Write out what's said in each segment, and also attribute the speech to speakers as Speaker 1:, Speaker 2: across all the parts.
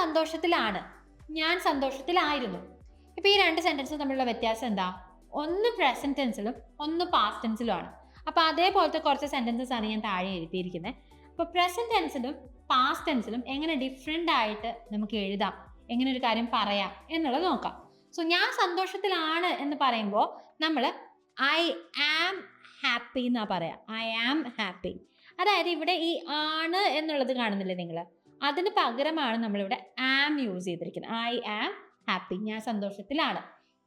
Speaker 1: സന്തോഷത്തിലാണ്. ഞാൻ സന്തോഷത്തിലായിരുന്നു. ഇപ്പോൾ ഈ രണ്ട് സെന്റൻസ് തമ്മിലുള്ള വ്യത്യാസം എന്താ? ഒന്ന് പ്രസന്റ് ടെൻസിലും ഒന്ന് പാസ്റ്റ് ടെൻസിലും ആണ്. അപ്പോൾ അതേപോലത്തെ കുറച്ച് സെന്റൻസസ് ആണ് ഞാൻ താഴെ എഴുതിയിരിക്കുന്നത് അപ്പോൾ പ്രസന്റ് ടെൻസിലും പാസ്റ്റ് ടെൻസിലും എങ്ങനെ ഡിഫറെന്റ് ആയിട്ട് നമുക്ക് എഴുതാം? എങ്ങനെ ഒരു കാര്യം പറയാം? എന്നുള്ളത് നോക്കാം. സോ ഞാൻ സന്തോഷത്തിലാണ് എന്ന് പറയുമ്പോൾ നമ്മൾ ഐ ആം ഹാപ്പി എന്നാ പറയാം. ഐ ആം ഹാപ്പി അതായത് ഇവിടെ ഈ ആണ് എന്നുള്ളത് കാണുന്നില്ലേ നിങ്ങൾ അതിന് പകരമാണ് നമ്മളിവിടെ ആം യൂസ് ചെയ്തിരിക്കുന്നത്. ഐ ആം ഹാപ്പി ഞാൻ സന്തോഷത്തിലാണ്.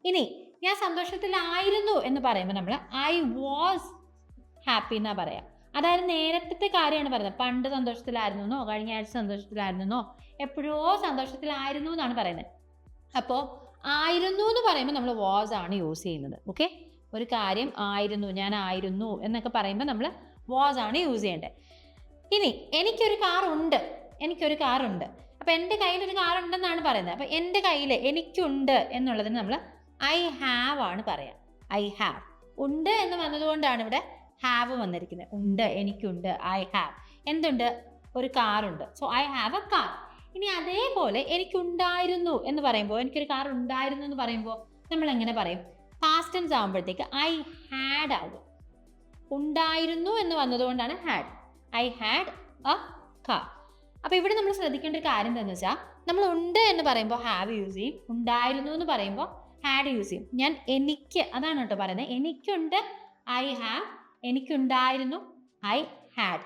Speaker 1: ഇനി ഞാൻ സന്തോഷത്തിലായിരുന്നു എന്ന് പറയുമ്പോൾ നമ്മൾ ഐ വാസ് ഹാപ്പി എന്നാ പറയാം. അതായത് നേരത്തെ കാര്യമാണ് പറയുന്നത്. പണ്ട് സന്തോഷത്തിലായിരുന്നു എന്നോ കഴിഞ്ഞ ആഴ്ച സന്തോഷത്തിലായിരുന്നു എന്നോ എപ്പോഴോ സന്തോഷത്തിലായിരുന്നു എന്നാണ് പറയുന്നത്. അപ്പോൾ ആയിരുന്നു എന്ന് പറയുമ്പോൾ നമ്മൾ വാസ് ആണ് യൂസ് ചെയ്യുന്നത്. ഓക്കെ ഒരു കാര്യം ആയിരുന്നു ഞാൻ ആയിരുന്നു എന്നൊക്കെ പറയുമ്പോൾ നമ്മൾ വാസ് ആണ് യൂസ് ചെയ്യേണ്ടത്. ഇനി എനിക്കൊരു കാർ ഉണ്ട്. എനിക്കൊരു കാറുണ്ട്. അപ്പം അപ്പോൾ എന്റെ കയ്യിൽ ഒരു കാറുണ്ടെന്നാണ് പറയുന്നത്. അപ്പോൾ എന്റെ കയ്യിൽ എനിക്കുണ്ട് എന്നുള്ളതിന് നമ്മൾ ഐ ഹാവ് ആണ് പറയാം. ഐ ഹാവ് ഉണ്ട് എന്ന് വന്നതുകൊണ്ടാണ് ഇവിടെ ഹാവ് വന്നിരിക്കുന്നത്. ഉണ്ട് എനിക്കുണ്ട് ഐ ഹാവ് എന്തുണ്ട്? ഒരു കാറുണ്ട്. So I have a car ഇനി അതേപോലെ എനിക്കുണ്ടായിരുന്നു എന്ന് പറയുമ്പോൾ എനിക്കൊരു കാർ ഉണ്ടായിരുന്നു എന്ന് പറയുമ്പോൾ നമ്മൾ എങ്ങനെ പറയും? പാസ്റ്റ് ടെൻസ് ആകുമ്പോഴത്തേക്ക് ഐ ഹാഡ് ആകും ഉണ്ടായിരുന്നു എന്ന് വന്നതുകൊണ്ടാണ് had I had a car അപ്പോൾ ഇവിടെ നമ്മൾ ശ്രദ്ധിക്കേണ്ട ഒരു കാര്യം എന്താണെന്ന് വെച്ചാൽ നമ്മൾ ഉണ്ട് എന്ന് പറയുമ്പോൾ ഹാവ് യൂസ് ചെയ്യും ഉണ്ടായിരുന്നു എന്ന് പറയുമ്പോൾ ഹാഡ് യൂസ് ചെയ്യും. ഞാൻ എനിക്ക് അതാണ് കേട്ടോ പറയുന്നത്. എനിക്കുണ്ട് ഐ ഹാവ് എനിക്കുണ്ടായിരുന്നു ഐ ഹാഡ്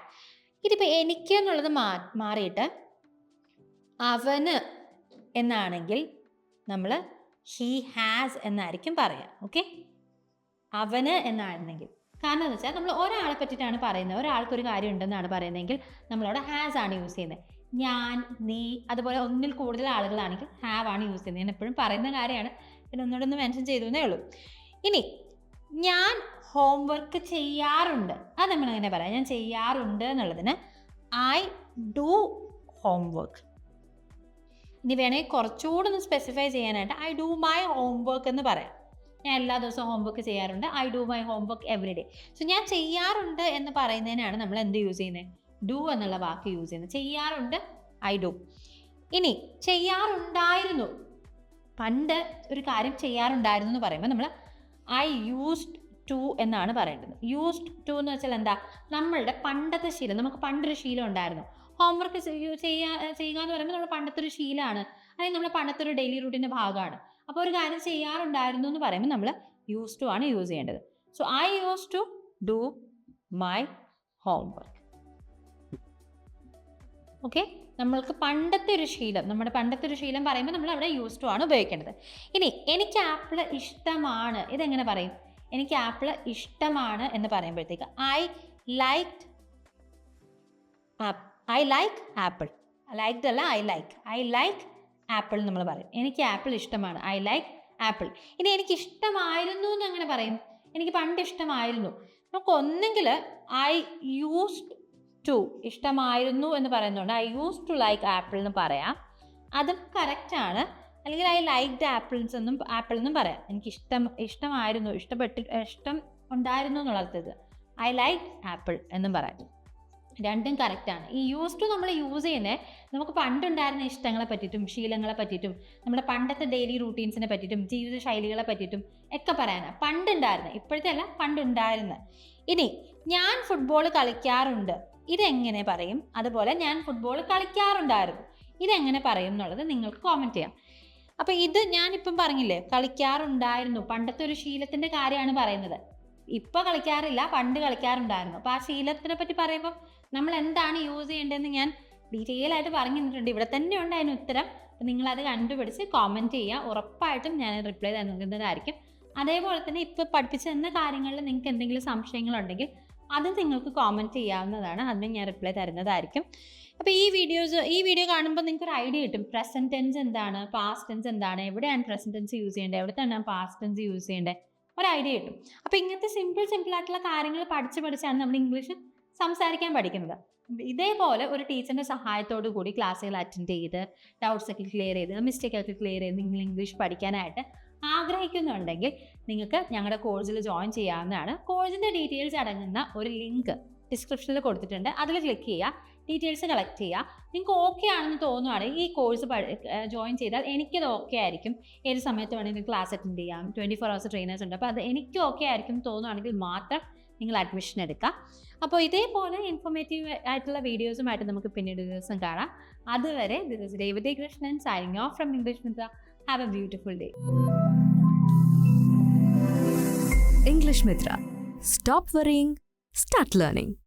Speaker 1: ഇതിപ്പോ എനിക്ക് എന്നുള്ളത് മാ മാറിയിട്ട് അവന് എന്നാണെങ്കിൽ നമ്മൾ ഹീ ഹാസ് എന്നായിരിക്കും പറയാം ഓക്കെ അവന് എന്നായിരുന്നെങ്കിൽ കാരണം എന്ന് വെച്ചാൽ നമ്മൾ ഒരാളെ പറ്റിയിട്ടാണ് പറയുന്നത്. ഒരാൾക്ക് ഒരു കാര്യം ഉണ്ടെന്നാണ് പറയുന്നതെങ്കിൽ നമ്മളവിടെ ഹാസ് ആണ് യൂസ് ചെയ്യുന്നത്. ഞാൻ നീ അതുപോലെ ഒന്നിൽ കൂടുതൽ ആളുകളാണെങ്കിൽ ഹാവ് ആണ് യൂസ് ചെയ്യുന്നത്. ഞാൻ എപ്പോഴും പറയുന്ന കാര്യമാണ്. പിന്നെ ഒന്നുകൂടെ ഒന്ന് മെൻഷൻ ചെയ്തു എന്നേ ഉള്ളൂ. ഇനി ഞാൻ ഹോംവർക്ക് ചെയ്യാറുണ്ട്. അത് നമ്മൾ എങ്ങനെ പറയാം? ഞാൻ ചെയ്യാറുണ്ട് എന്നുള്ളതിന് ഐ ഡു ഹോംവർക്ക് ഇനി വേണമെങ്കിൽ കുറച്ചുകൂടെ ഒന്ന് സ്പെസിഫൈ ചെയ്യാനായിട്ട് ഐ ഡു മൈ ഹോംവർക്ക് എന്ന് പറയാം. ഞാൻ എല്ലാ ദിവസവും ഹോംവർക്ക് ചെയ്യാറുണ്ട്. I do my homework every day so ഞാൻ ചെയ്യാറുണ്ട് എന്ന് പറയുന്നതിനാണ് നമ്മൾ എന്ത് യൂസ് ചെയ്യുന്നത് ഡു എന്നുള്ള വാക്ക് യൂസ് ചെയ്യുന്നത്. ചെയ്യാറുണ്ട് ഐ ഡു ഇനി ചെയ്യാറുണ്ടായിരുന്നു. പണ്ട് ഒരു കാര്യം ചെയ്യാറുണ്ടായിരുന്നു എന്ന് പറയുമ്പോൾ നമ്മൾ ഐ യൂസ്ഡ് ടു എന്നാണ് പറയേണ്ടത്. യൂസ്ഡ് ടു എന്ന് വെച്ചാൽ എന്താ? നമ്മളുടെ പണ്ടത്തെ ശീലം. നമുക്ക് പണ്ടൊരു ശീലം ഉണ്ടായിരുന്നു. ഹോംവർക്ക് ചെയ്യുക ചെയ്യുക എന്ന് പറയുമ്പോൾ നമ്മുടെ പണ്ടത്തെ ഒരു ശീലമാണ്. അല്ലെങ്കിൽ നമ്മുടെ പണ്ടത്തെ ഒരു ഡെയിലി റൂട്ടീന്റെ ഭാഗമാണ്. അപ്പോൾ ഒരു കാര്യം ചെയ്യാറുണ്ടായിരുന്നു എന്ന് പറയുമ്പോൾ നമ്മൾ യൂസ് ടു ആണ് യൂസ് ചെയ്യേണ്ടത്. So I use to do my homework okay നമ്മൾക്ക് പണ്ടത്തെ ഒരു ശീലം നമ്മുടെ പണ്ടത്തെ ഒരു ശീലം പറയുമ്പോൾ നമ്മൾ അവിടെ യൂസ് ടു ആണ് ഉപയോഗിക്കേണ്ടത്. ഇനി എനിക്ക് ആപ്പിൾ ഇഷ്ടമാണ് ഇതെങ്ങനെ പറയും? എനിക്ക് ആപ്പിൾ ഇഷ്ടമാണ് എന്ന് പറയുമ്പോഴത്തേക്ക് I like I like apple liked അല്ല I like I like apple നമ്മൾ പറയും. എനിക്ക് ആപ്പിൾ ഇഷ്ടമാണ്. ഐ ലൈക്ക് ആപ്പിൾ ഇനി എനിക്ക് ഇഷ്ടമായിരുന്നു എന്ന് അങ്ങനെ പറയും? എനിക്ക് പണ്ട് ഇഷ്ടമായിരുന്നു. നമുക്ക് ഒന്നെങ്കിൽ ഐ യൂസ്ഡ് ടു ഇഷ്ടമായിരുന്നു എന്ന് പറയുന്നുണ്ട് I use to like apple എന്ന് പറയാം. അതും കറക്റ്റാണ് അല്ലെങ്കിൽ ഐ ലൈക്ഡ് ആപ്പിൾസ് എന്നും ആപ്പിൾ എന്നും പറയാം. എനിക്ക് ഇഷ്ടം ഇഷ്ടമായിരുന്നു ഇഷ്ടപ്പെട്ട് ഇഷ്ടം ഉണ്ടായിരുന്നു എന്നുള്ള ഐ ലൈക്ക് ആപ്പിൾ എന്നും പറയാം. രണ്ടും കറക്റ്റാണ് ഈ യൂസ് ടു നമ്മൾ യൂസ് ചെയ്യുന്നത് നമുക്ക് പണ്ടുണ്ടായിരുന്ന ഇഷ്ടങ്ങളെ പറ്റിയിട്ടും ശീലങ്ങളെ പറ്റിയിട്ടും നമ്മുടെ പണ്ടത്തെ ഡെയിലി റൂട്ടീൻസിനെ പറ്റിയിട്ടും ജീവിത ശൈലികളെ പറ്റിയിട്ടും ഒക്കെ പറയാനാണ് പണ്ടുണ്ടായിരുന്ന ഇപ്പോഴത്തെ അല്ല പണ്ടുണ്ടായിരുന്ന. ഇനി ഞാൻ ഫുട്ബോൾ കളിക്കാറുണ്ട്. ഇതെങ്ങനെ പറയും? അതുപോലെ ഞാൻ ഫുട്ബോൾ കളിക്കാറുണ്ടായിരുന്നു. ഇതെങ്ങനെ പറയും എന്നുള്ളത് നിങ്ങൾക്ക് കോമെന്റ് ചെയ്യാം. അപ്പോൾ ഇത് ഞാനിപ്പം പറഞ്ഞില്ലേ കളിക്കാറുണ്ടായിരുന്നു. പണ്ടത്തെ ഒരു ശീലത്തിന്റെ കാര്യമാണ് പറയുന്നത്. ഇപ്പൊ കളിക്കാറില്ല പണ്ട് കളിക്കാറുണ്ടായിരുന്നു. അപ്പോൾ ആ ശീലത്തിനെ പറ്റി പറയുമ്പോൾ നമ്മൾ എന്താണ് യൂസ് ചെയ്യേണ്ടതെന്ന് ഞാൻ ഡീറ്റെയിൽ ആയിട്ട് പറഞ്ഞു തന്നിട്ടുണ്ട് ഇവിടെ തന്നെ ഉണ്ട് അതിന് ഉത്തരം. നിങ്ങളത് കണ്ടുപിടിച്ച് കോമന്റ് ചെയ്യുക. ഉറപ്പായിട്ടും ഞാൻ റിപ്ലൈ നൽകുന്നതായിരിക്കും അതേപോലെ തന്നെ ഇപ്പോൾ പഠിപ്പിച്ച തന്ന കാര്യങ്ങളിൽ നിങ്ങൾക്ക് എന്തെങ്കിലും സംശയങ്ങളുണ്ടെങ്കിൽ അത് നിങ്ങൾക്ക് കോമന്റ് ചെയ്യാവുന്നതാണ്. അതിന് ഞാൻ റിപ്ലൈ തരുന്നതായിരിക്കും. അപ്പോൾ ഈ വീഡിയോസ് ഈ വീഡിയോ കാണുമ്പോൾ നിങ്ങൾക്ക് ഒരു ഐഡിയ കിട്ടും. പ്രസന്റ് ടെൻസ് എന്താണ്? പാസ്റ്റ് ടെൻസ് എന്താണ്? എവിടെയാണ് പ്രസന്റ് ടെൻസ് യൂസ് ചെയ്യേണ്ടത്? എവിടെയാണ് പാസ്റ്റ് ടെൻസ് യൂസ് ചെയ്യേണ്ടത്? ഒരു ഐഡിയ കിട്ടും. അപ്പോൾ ഇങ്ങനത്തെ സിമ്പിൾ സിമ്പിൾ ആയിട്ടുള്ള കാര്യങ്ങൾ പഠിച്ച് പഠിച്ചാണ് നമ്മൾ ഇംഗ്ലീഷ് സംസാരിക്കാൻ പഠിക്കുന്നത്. ഇതേപോലെ ഒരു ടീച്ചറിന്റെ സഹായത്തോടു കൂടി ക്ലാസ്സുകൾ അറ്റൻഡ് ചെയ്ത് ഡൗട്ട്സ് ഒക്കെ ക്ലിയർ ചെയ്ത് മിസ്റ്റേക്ക് ഒക്കെ ക്ലിയർ ചെയ്ത് നിങ്ങൾ ഇംഗ്ലീഷ് പഠിക്കാനായിട്ട് ആഗ്രഹിക്കുന്നുണ്ടെങ്കിൽ നിങ്ങൾക്ക് ഞങ്ങളുടെ കോഴ്സിൽ ജോയിൻ ചെയ്യാവുന്നതാണ്. കോഴ്സിന്റെ ഡീറ്റെയിൽസ് അടങ്ങുന്ന ഒരു ലിങ്ക് ഡിസ്ക്രിപ്ഷനിൽ കൊടുത്തിട്ടുണ്ട്. അതിൽ ക്ലിക്ക് ചെയ്യുക ഡീറ്റെയിൽസ് കളക്ട് ചെയ്യുക. നിങ്ങൾക്ക് ഓക്കെ ആണെന്ന് തോന്നുവാണെങ്കിൽ ഈ കോഴ്സ് ജോയിൻ ചെയ്താൽ എനിക്കത് ഓക്കെ ആയിരിക്കും. ഏത് സമയത്ത് വേണമെങ്കിലും ക്ലാസ് അറ്റൻഡ് ചെയ്യാം. ട്വന്റി ഫോർ അവേഴ്സ് ട്രെയിനേഴ്സ് ഉണ്ട്. അപ്പോൾ അത് എനിക്ക് ഓക്കെ ആയിരിക്കും തോന്നുവാണെങ്കിൽ മാത്രം നിങ്ങൾ അഡ്മിഷൻ എടുക്കുക അപ്പോൾ ഇതേപോലെ ഇൻഫോർമേറ്റീവ് ആയിട്ടുള്ള വീഡിയോസുമായിട്ട് നമുക്ക് പിന്നീട് ദിവസം കാണാം. അതുവരെ this is Revathi Krishnan signing off from English Mitra have a beautiful day
Speaker 2: English Mitra. Stop worrying, start learning.